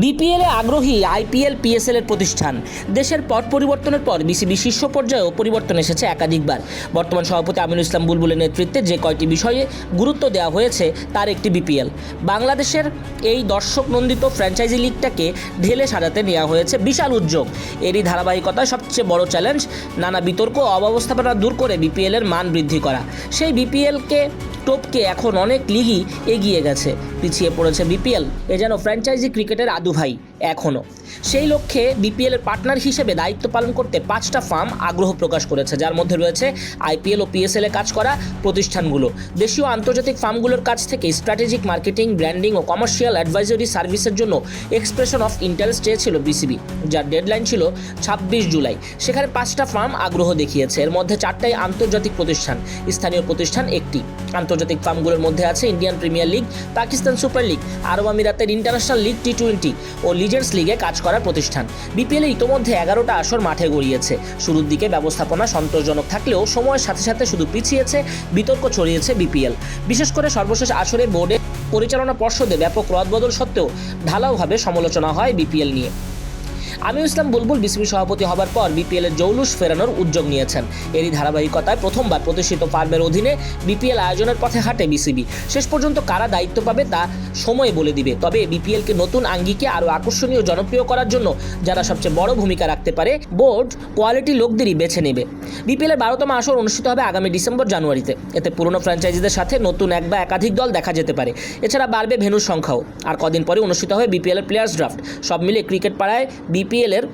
বিপিএলে আগ্রহী IPL, PSL এর প্রতিষ্ঠান। দেশের পট পরিবর্তনের পর বিসিবি শীর্ষ পর্যায়েও পরিবর্তন এসেছে একাধিকবার। বর্তমান সভাপতি আমিনুল ইসলাম বুলবুলের নেতৃত্বে যে কয়টি বিষয়ে গুরুত্ব দেওয়া হয়েছে, তার একটি বিপিএল। বাংলাদেশের এই দর্শক নন্দিত ফ্র্যাঞ্চাইজি লিগটাকে ঢেলে সাজাতে নেওয়া হয়েছে বিশাল উদ্যোগ। এরই ধারাবাহিকতায় সবচেয়ে বড় চ্যালেঞ্জ, নানা বিতর্ক অব্যবস্থাপনা দূর করে বিপিএল এর মান বৃদ্ধি করা। সেই বিপিএলকে টপকে এখন অনেক লিগই এগিয়ে গেছে। পিছিয়ে পড়েছে বিপিএল, এ যেন ফ্র্যাঞ্চাইজি ক্রিকেটের আদু ভাই এখনও সেই লক্ষ্যে বিপিএলের পার্টনার হিসেবে দায়িত্ব পালন করতে পাঁচটা ফার্ম আগ্রহ প্রকাশ করেছে। যার মধ্যে রয়েছে আইপিএল ও পিএসএল কাজ করা প্রতিষ্ঠানগুলো। দেশীয় আন্তর্জাতিক ফার্মগুলোর কাছ থেকে স্ট্র্যাটেজিক মার্কেটিং, ব্র্যান্ডিং ও কমার্শিয়াল অ্যাডভাইজরি সার্ভিসের জন্য এক্সপ্রেশন অফ ইন্টারেস্ট চেয়েছিল বিসিবি, যার ডেডলাইন ছিল ছাব্বিশ জুলাই। সেখানে পাঁচটা ফার্ম আগ্রহ দেখিয়েছে। এর মধ্যে চারটাই আন্তর্জাতিক প্রতিষ্ঠান, স্থানীয় প্রতিষ্ঠান একটি। আন্তর্জাতিক ফার্মগুলোর মধ্যে আছে Indian Premier League, Pakistan Super League আরব আমিরাতের ইন্টারন্যাশনাল লিগ টি টোয়েন্টি ও লিজেন্ডস লিগে কাজ করা প্রতিষ্ঠান। বিপিএলে ইতোমধ্যে এগারোটা আসর মাঠে গড়িয়েছে। শুরুর দিকে ব্যবস্থাপনা সন্তোষজনক থাকলেও সময়ের সাথে সাথে শুধু পিছিয়েছে, বিতর্ক ছড়িয়েছে বিপিএল। বিশেষ করে সর্বশেষ আসরে বোর্ডে পরিচালনা পর্ষদে ব্যাপক রদবদল সত্ত্বেও ঢালাওভাবে সমালোচনা হয় বিপিএল নিয়ে। আমির ইসলাম বুলবুল বিসিবি সভাপতি হবার পর বিপিএল এর জৌলুস ফেরানোর উদ্যোগ নিয়েছেন। এরই ধারাবাহিকতায় প্রথমবার প্রতিষ্ঠিত ফার্মের অধীনে বিপিএল আয়োজনের পথে হাঁটে বিসিবি। শেষ পর্যন্ত কারা দায়িত্ব পাবে তা সময় বলে দিবে। তবে বিপিএলকে নতুন আঙ্গিকে আরও আকর্ষণীয় জনপ্রিয় করার জন্য যারা সবচেয়ে বড় ভূমিকা রাখতে পারে, বোর্ড কোয়ালিটি লোকদেরই বেছে নেবে। বিপিএলের বারোতম আসর অনুষ্ঠিত হবে আগামী ডিসেম্বর জানুয়ারিতে। এতে পুরনো ফ্র্যাঞ্চাইজিদের সাথে নতুন এক বা একাধিক দল দেখা যেতে পারে। এছাড়া বাড়বে ভেনুর সংখ্যাও। আর কদিন পরে অনুষ্ঠিত হবে বিপিএল এর প্লেয়ার্স ড্রাফট। সব মিলে ক্রিকেট পাড়ায় বিপিএল এর